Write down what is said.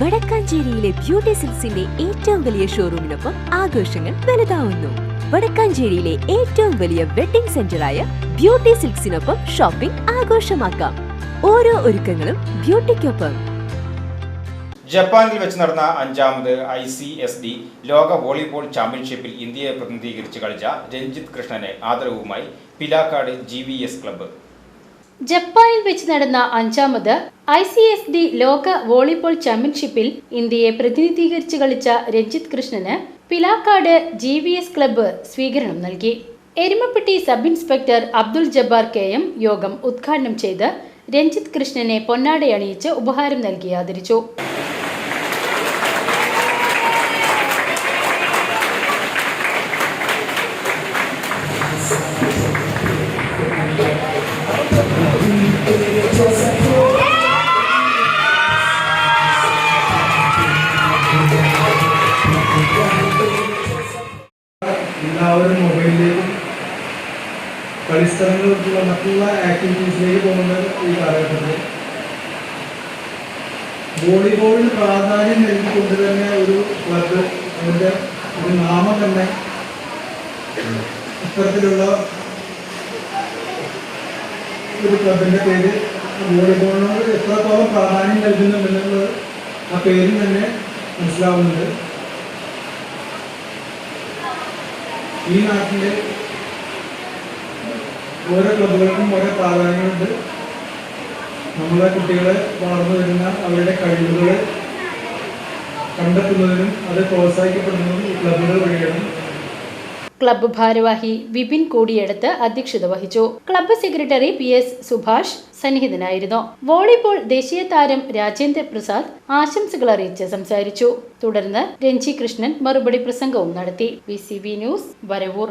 വടക്കാഞ്ചേരിയിലെ beauty സിൽസിന്റെ ഏറ്റവും വലിയ ഷോറൂമിനൊപ്പം ആഘോഷങ്ങൾ വലുതാവുന്നു. വടക്കാഞ്ചേരിയിലെ ഏറ്റവും വലിയ വെഡിംഗ് സെന്ററായ ബ്യൂട്ടി സിൽക്സിനൊപ്പം ഷോപ്പിംഗ് ആഘോഷമാക്കാം. ഓരോ ഒരുക്കങ്ങളും ബ്യൂട്ടിക്കൊപ്പം. ജപ്പാനിൽ വെച്ച് നടന്ന അഞ്ചാമത് ഐ സി എസ് ഡി ലോക വോളിബോൾ ചാമ്പ്യൻഷിപ്പിൽ ഇന്ത്യയെ പ്രതിനിധീകരിച്ച് കളിച്ച രഞ്ജിത്ത് കൃഷ്ണനെ ആദരവുമായി Pilakkad G V S club. ജപ്പാനിൽ വെച്ച് നടന്ന അഞ്ചാമത് ഐ സി എസ് ഡി ലോക വോളിബോൾ ചാമ്പ്യൻഷിപ്പിൽ ഇന്ത്യയെ പ്രതിനിധീകരിച്ച് കളിച്ച രഞ്ജിത്ത് കൃഷ്ണന് Pilakkad G V S club സ്വീകരണം നൽകി. Erumappetty sub inspector Abdul Jabbar K M യോഗം ഉദ്ഘാടനം ചെയ്ത് രഞ്ജിത് കൃഷ്ണനെ പൊന്നാടയണിയിച്ച് ഉപഹാരം നൽകി ആദരിച്ചു. എല്ലാവരും മൊബൈലിലേക്കും കളിസ്ഥലങ്ങളിലേക്കുള്ള മറ്റുള്ള ആക്ടിവിറ്റീസിലേക്ക് പോകുന്നത് ഈ കാലഘട്ടത്തിൽ വോളിബോളിന് പ്രാധാന്യം നൽകിക്കൊണ്ട് തന്നെ ഒരു ക്ലബ് അതിന്റെ ഒരു നാമം തന്നെ ഇത്തരത്തിലുള്ള ഒരു ക്ലബിന്റെ പേര് വോളിബോളിനോട് എത്രത്തോളം പ്രാധാന്യം നൽകുന്നുണ്ടെന്നുള്ളത് ആ പേരിൽ തന്നെ മനസ്സിലാവുന്നുണ്ട്. ഈ നാട്ടിലെ ഓരോ ക്ലബുകൾക്കും ഓരോ പ്രാധാന്യമുണ്ട്. നമ്മുടെ കുട്ടികളെ വളർന്നു വരുന്ന അവരുടെ കഴിവുകൾ കണ്ടെത്തുന്നതിനും അത് പ്രോത്സാഹിക്കപ്പെടുന്നതും ഈ ക്ലബുകൾ വഴിയാണ്. ക്ലബ്ബ് ഭാരവാഹി വിപിൻ കൂടിയെടുത്ത് അധ്യക്ഷത വഹിച്ചു. Club secretary P S Subhash സന്നിഹിതനായിരുന്നു. Volleyball ദേശീയ താരം രാജേന്ദ്ര പ്രസാദ് ആശംസകൾ അറിയിച്ച് സംസാരിച്ചു. തുടർന്ന് രഞ്ജി കൃഷ്ണൻ മറുപടി പ്രസംഗവും നടത്തി. B news Varavoor.